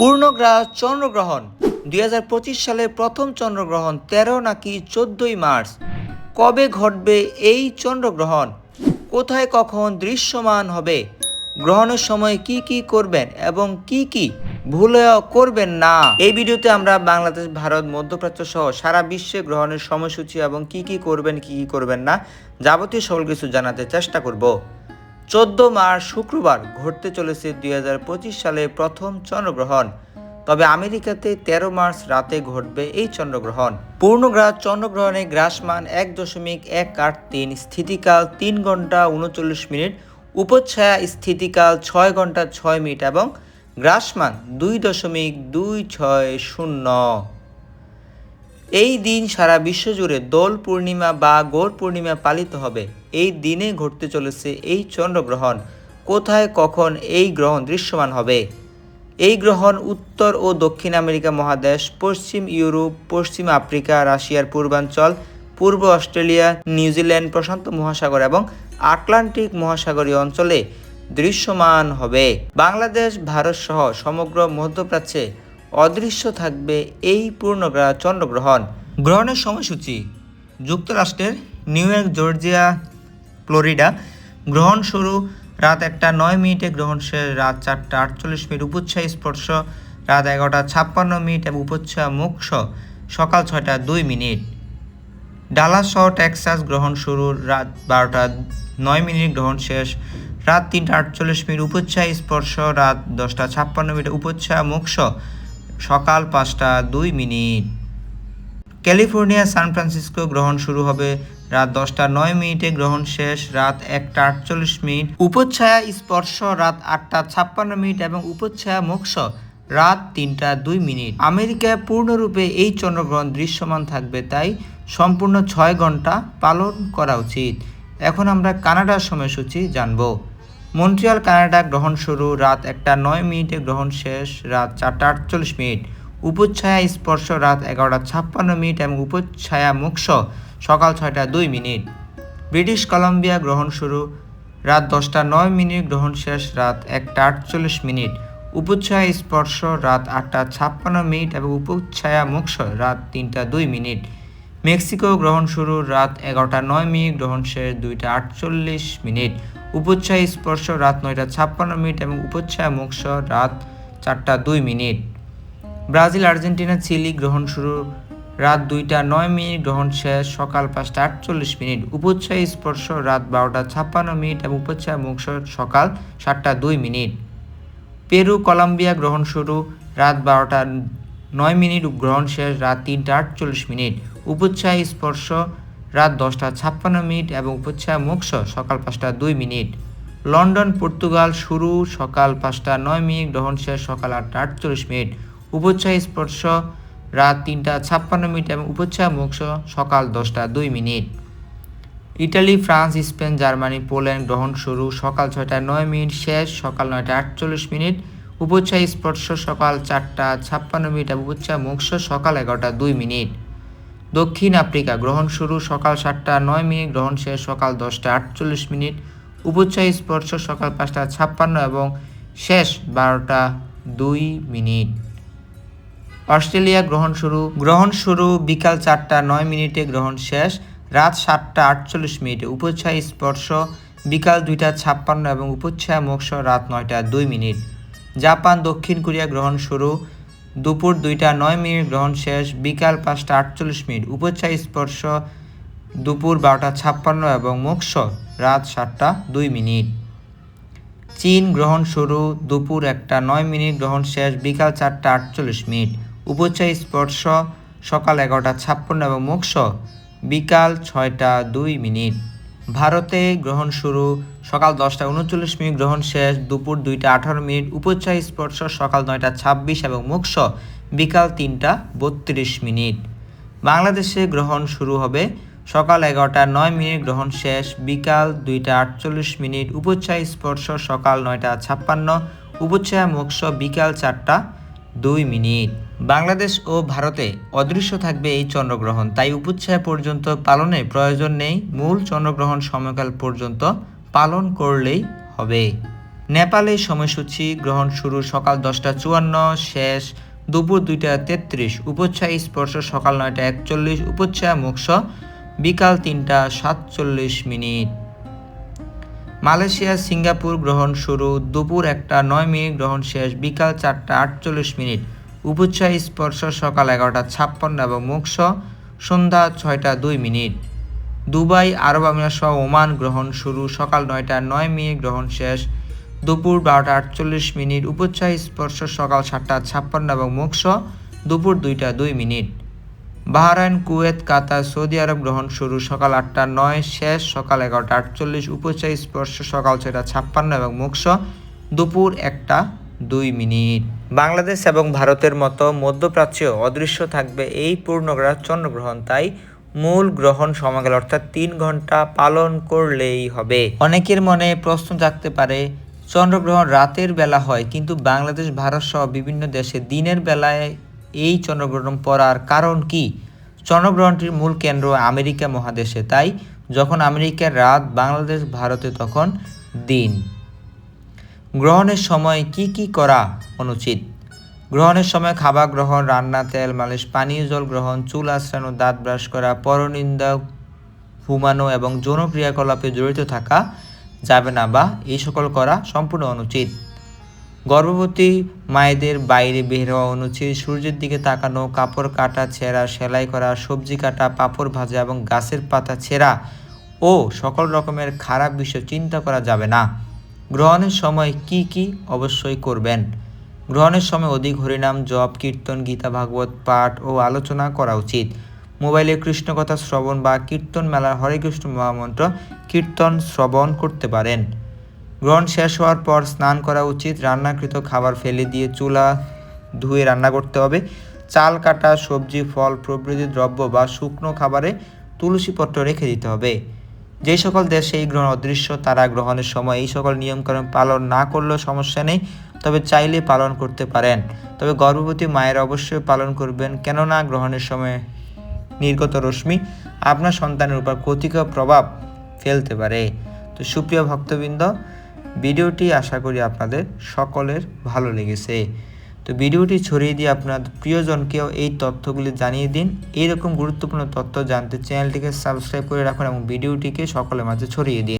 পূর্ণগ্রাস চন্দ্রগ্রহণ। দুই হাজার পঁচিশ সালে প্রথম চন্দ্রগ্রহণ তেরো নাকি চোদ্দই মার্চ। কবে ঘটবে এই চন্দ্রগ্রহণ? কোথায় কখন দৃশ্যমান হবে? গ্রহণের সময় কি কি করবেন এবং কি কি ভুলেও করবেন না? এই ভিডিওতে আমরা বাংলাদেশ, ভারত, মধ্যপ্রাচ্য সহ সারা বিশ্বে গ্রহণের সময়সূচি এবং কি কি করবেন, কি কি করবেন না, যাবতীয় সকল কিছু জানাতে চেষ্টা করব। চোদ্দ মার্চ শুক্রবার ঘটতে চলেছে দু হাজার পঁচিশ সালে প্রথম চন্দ্রগ্রহণ। তবে আমেরিকাতে তেরো মার্চ রাতে ঘটবে এই চন্দ্রগ্রহণ। পূর্ণগ্রাস চন্দ্রগ্রহণে গ্রাসমান এক দশমিক এক আট তিন, স্থিতিকাল তিন ঘণ্টা উনচল্লিশ মিনিট, উপচ্ছায়া স্থিতিকাল ছয় ঘণ্টা ছয় মিনিট এবং গ্রাসমান দুই দশমিক দুই ছয় শূন্য। এই দিন সারা বিশ্বজুড়ে দোল পূর্ণিমা বা গৌর পূর্ণিমা পালিত হবে। এই দিনে ঘটতে চলেছে এই চন্দ্রগ্রহণ। কোথায় কখন এই গ্রহণ দৃশ্যমান হবে? এই গ্রহণ উত্তর ও দক্ষিণ আমেরিকা মহাদেশ, পশ্চিম ইউরোপ, পশ্চিম আফ্রিকা, রাশিয়ার পূর্বাঞ্চল, পূর্ব অস্ট্রেলিয়া, নিউজিল্যান্ড প্রশান্ত মহাসাগর এবং আটলান্টিক মহাসাগরীয় অঞ্চলে দৃশ্যমান হবে। বাংলাদেশ, ভারত সহ সমগ্র মধ্যপ্রাচ্যে অদৃশ্য থাকবে এই পূর্ণগ্রাহ চন্দ্রগ্রহণ। গ্রহণের সময়সূচি, যুক্তরাষ্ট্রের নিউ ইয়র্ক, জর্জিয়া, ফ্লোরিডা। গ্রহণ শুরু রাত একটা নয় মিনিটে, গ্রহণ শেষ রাত চারটা আটচল্লিশ মিনিট উপচ্ছায় স্পর্শ রাত এগারোটা ছাপ্পান্ন মিনিট এবং উপচ্ছা মোক্ষ সকাল ছয়টা দুই মিনিট। ডালাস সহ টেক্সাস গ্রহণ শুরু রাত বারোটা নয় মিনিট, গ্রহণ শেষ রাত তিনটা আটচল্লিশ মিনিট উপচ্ছায় স্পর্শ রাত দশটা ছাপ্পান্ন মিনিট উপচ্ছা মোক্ষ সকাল পাঁচটা দুই মিনিট। ক্যালিফোর্নিয়া, সান ফ্রান্সিসকো গ্রহণ শুরু হবে রাত দশটা নয় মিনিটে, গ্রহণ শেষ রাত একটা আটচল্লিশ মিনিট। উপচ্ছায়া স্পর্শ রাত আটটা ছাপ্পান্ন মিনিট এবং উপচ্ছায়া মোক্ষ রাত তিনটা দুই মিনিট। আমেরিকায় পূর্ণরূপে এই চন্দ্রগ্রহণ দৃশ্যমান থাকবে, তাই সম্পূর্ণ ছয় ঘণ্টা পালন করা উচিত। এখন আমরা কানাডার সময়সূচি জানব। মন্ট্রিয়াল, কানাডা গ্রহণ শুরু রাত একটা নয় মিনিটে গ্রহণ শেষ রাত চারটা আটচল্লিশ মিনিট। উপচ্ছায়া স্পর্শ রাত এগারোটা ছাপ্পান্ন মিনিট এবং উপচ্ছায়া মোক্ষ সকাল ছয়টা দুই মিনিট। ব্রিটিশ কলম্বিয়া গ্রহণ শুরু রাত দশটা নয় মিনিট গ্রহণ শেষ রাত একটা আটচল্লিশ মিনিট। উপচ্ছায়া স্পর্শ রাত আটটা ছাপ্পান্ন মিনিট এবং উপচ্ছায়া মোক্ষ রাত তিনটা দুই মিনিট। মেক্সিকো গ্রহণ শুরু রাত এগারোটা নয় মিনিট গ্রহণ শেষ দুইটা আটচল্লিশ মিনিট। উপচ্ছায়া স্পর্শ রাত নয়টা ছাপ্পান্ন মিনিট এবং উপচ্ছায়া মোক্ষ রাত চারটা দুই মিনিট। ব্রাজিল, আর্জেন্টিনা, চিলি গ্রহণ শুরু। রাত দুইটা নয় মিনিট গ্রহণ শেষ, সকাল পাঁচটা আটচল্লিশ মিনিট। উপচ্ছায় স্পর্শ রাত বারোটা ছাপ্পান্ন মিনিট এবং উপচ্ছায় মোক্ষ সকাল সাতটা দুই মিনিট। পেরু, কলম্বিয়া গ্রহণ শুরু। রাত বারোটা নয় মিনিট গ্রহণ শেষ, রাত তিনটা আটচল্লিশ মিনিট। উপচ্ছায় স্পর্শ রাত দশটা ছাপ্পান্ন মিনিট এবং উপচ্ছায় মোক্ষ সকাল পাঁচটা দুই মিনিট। লন্ডন, পর্তুগাল শুরু সকাল পাঁচটা নয় মিনিট, গ্রহণ শেষ সকাল আটটা আটচল্লিশ মিনিট। উপচ্ছায় স্পর্শ রাত তিনটা ছাপ্পান্ন মিনিট এবং উপচ্ছায় মোক্ষ সকাল দশটা দুই minute. Italy, France, Spain, Germany, Poland গ্রহণ শুরু সকাল ছয়টা নয় মিনিট, শেষ সকাল নয়টা আটচল্লিশ মিনিট। উপচ্ছায় স্পর্শ সকাল চারটা ছাপ্পান্ন মিনিট এবং উপচ্ছায় মোক্ষ সকাল এগারোটা দুই মিনিট। দক্ষিণ আফ্রিকা গ্রহণ শুরু সকাল সাতটা নয় মিনিট, গ্রহণ শেষ সকাল দশটা আটচল্লিশ মিনিট উপচ্ছায় স্পর্শ সকাল পাঁচটা ছাপ্পান্ন এবং শেষ বারোটা দুই মিনিট। অস্ট্রেলিয়া গ্রহণ শুরু গ্রহণ শুরু বিকাল চারটা নয় মিনিটে, গ্রহণ শেষ রাত সাতটা আটচল্লিশ মিনিটে উপচ্ছায় স্পর্শ বিকাল দুইটা ছাপ্পান্ন এবং উপচ্ছায়া মোক্ষ রাত নয়টা দুই মিনিট। জাপান, দক্ষিণ কোরিয়া গ্রহণ শুরু দুপুর দুইটা নয় মিনিট গ্রহণ শেষ, বিকাল পাঁচটা আটচল্লিশ মিনিট। উপচ্ছায় স্পর্শ দুপুর বারোটা ছাপ্পান্ন এবং মোক্ষ রাত সাতটা দুই মিনিট। চীন গ্রহণ শুরু, দুপুর একটা নয় মিনিট গ্রহণ শেষ, বিকাল চারটা আটচল্লিশ মিনিট। উপচ্ছায় স্পর্শ সকাল এগারোটা ছাপ্পান্ন এবং মোক্ষ বিকাল ছয়টা দুই মিনিট। ভারতে গ্রহণ শুরু সকাল দশটা উনচল্লিশ মিনিট, গ্রহণ শেষ দুপুর দুইটা আঠারো মিনিট উপচ্ছায় স্পর্শ সকাল নয়টা ছাব্বিশ এবং মোক্ষ বিকাল তিনটা বত্রিশ মিনিট। বাংলাদেশে গ্রহণ শুরু হবে সকাল এগারোটা নয় মিনিট, গ্রহণ শেষ বিকাল দুইটা আটচল্লিশ মিনিট উপচ্ছায় স্পর্শ সকাল নয়টা ছাপ্পান্ন উপচ্ছায়া মোক্ষ বিকাল চারটা দুই মিনিট। বাংলাদেশ ও ভারতে অদৃশ্য থাকবে এই চন্দ্রগ্রহণ। তাই উপচ্ছায়া পর্যন্ত পালনে প্রয়োজন নেই। মূল চন্দ্রগ্রহণ সময়কাল পর্যন্ত পালন করলেই হবে। নেপালের সময়সূচি গ্রহণ শুরু সকাল দশটা চুয়ান্ন, শেষ দুপুর দুইটা তেত্রিশ। উপচ্ছায় স্পর্শ সকাল নয়টা একচল্লিশ উপচ্ছায়া মোক্ষ বিকাল তিনটা সাতচল্লিশ মিনিট। মালয়েশিয়া সিঙ্গাপুর গ্রহণ শুরু দুপুর একটা নয় মিনিট, গ্রহণ শেষ বিকাল চারটা আটচল্লিশ মিনিট। উপচ্ছায় স্পর্শ সকাল এগারোটা ছাপ্পান্ন এবং মোক্ষ সন্ধ্যা ছয়টা দুই মিনিট। দুবাই, আরব আমিরাত সহ ওমান গ্রহণ শুরু সকাল নয়টা নয় মিনিট, গ্রহণ শেষ দুপুর বারোটা আটচল্লিশ মিনিট। উপচ্ছায় স্পর্শ সকাল সাতটা ছাপ্পান্ন এবং মোক্ষ দুপুর দুইটা দুই minute. Bahrain, Kuwait, Qatar, Saudi Arabia গ্রহণ শুরু সকাল আটটা নয়, শেষ সকাল এগারোটা আটচল্লিশ উপচাই স্পর্শ সকাল ছয়টা ছাপ্পান্ন এবং মোক্ষ দুপুর একটা দুই মিনিট। বাংলাদেশ এবং ভারতের মতো মধ্যপ্রাচ্যেও অদৃশ্য থাকবে এই পূর্ণগ্রাহ চন্দ্রগ্রহণ, তাই মূল গ্রহণ সময়কাল অর্থাৎ তিন ঘণ্টা পালন করলেই হবে। অনেকের মনে প্রশ্ন জাগতে পারে, চন্দ্রগ্রহণ রাতের বেলা হয়, কিন্তু বাংলাদেশ, ভারত সহ বিভিন্ন দেশে দিনের বেলায় এই চন্দ্রগ্রহণ পড়ার কারণ কি? চন্দ্রগ্রহণটির মূল কেন্দ্র আমেরিকা মহাদেশে, তাই যখন আমেরিকার রাত বাংলাদেশ, ভারতে তখন দিন। গ্রহণের সময় কি কি করা অনুচিত? গ্রহণের সময় খাবার গ্রহণ, রান্না, তেল, মালিশ, পানীয় জল গ্রহণ, চুল আশ্রানো দাঁত ব্রাশ করা, পরনিন্দা, ঘুমানো এবং যৌন ক্রিয়াকলাপে জড়িত থাকা যাবে না বা এই সকল করা সম্পূর্ণ অনুচিত। গর্ভবতী মায়েদের বাইরে বের হওয়া অনুচিত। সূর্যের দিকে তাকানো, কাপড় কাটা, ছেঁড়া, সেলাই করা, সবজি কাটা, পাপড় ভাজা এবং গাছের পাতা ছেঁড়া ও সকল রকমের খারাপ বিষয় চিন্তা করা যাবে না। গ্রহণের সময় কি কি অবশ্যই করবেন? গ্রহণের সময় অধিক হরিনাম, জপ, কীর্তন, গীতা, ভাগবত, পাঠ ও আলোচনা করা উচিত। মোবাইলে কৃষ্ণ কথা শ্রবণ বা কীর্তন মেলার হরে কৃষ্ণ মহামন্ত্র কীর্তন, শ্রবণ করতে পারেন। গ্রহণ শেষ হওয়ার পর স্নান করা উচিত। রান্নাকৃত খাবার ফেলে দিয়ে চুলা ধুয়ে রান্না করতে হবে। চাল, কাটা, সবজি, ফল, প্রভৃতি দ্রব্য বা শুকনো খাবারে তুলসীপত্র রেখে দিতে হবে। যে সকল দেশে এই গ্রহণ অদৃশ্য, তারা গ্রহণের সময় এই সকল নিয়মকানুন পালন না করলেও সমস্যা নেই, তবে চাইলে পালন করতে পারেন। তবে গর্ভবতী মায়ের অবশ্যই পালন করবেন, কেননা গ্রহণের সময় নির্গত রশ্মি আপনার সন্তানের উপর ক্ষতিকর প্রভাব ফেলতে পারে। তো সুপ্রিয় ভক্তবৃন্দ ভিডিওটি আশা করি আপনাদের সকলের ভালো লেগেছে। তো ভিডিওটি ছড়িয়ে দিয়ে আপনার প্রিয়জনকেও এই তথ্যগুলি জানিয়ে দিন। এইরকম গুরুত্বপূর্ণ তথ্য জানতে চ্যানেলটিকে সাবস্ক্রাইব করে রাখুন এবং ভিডিওটিকে সকলের মাঝে ছড়িয়ে দিন।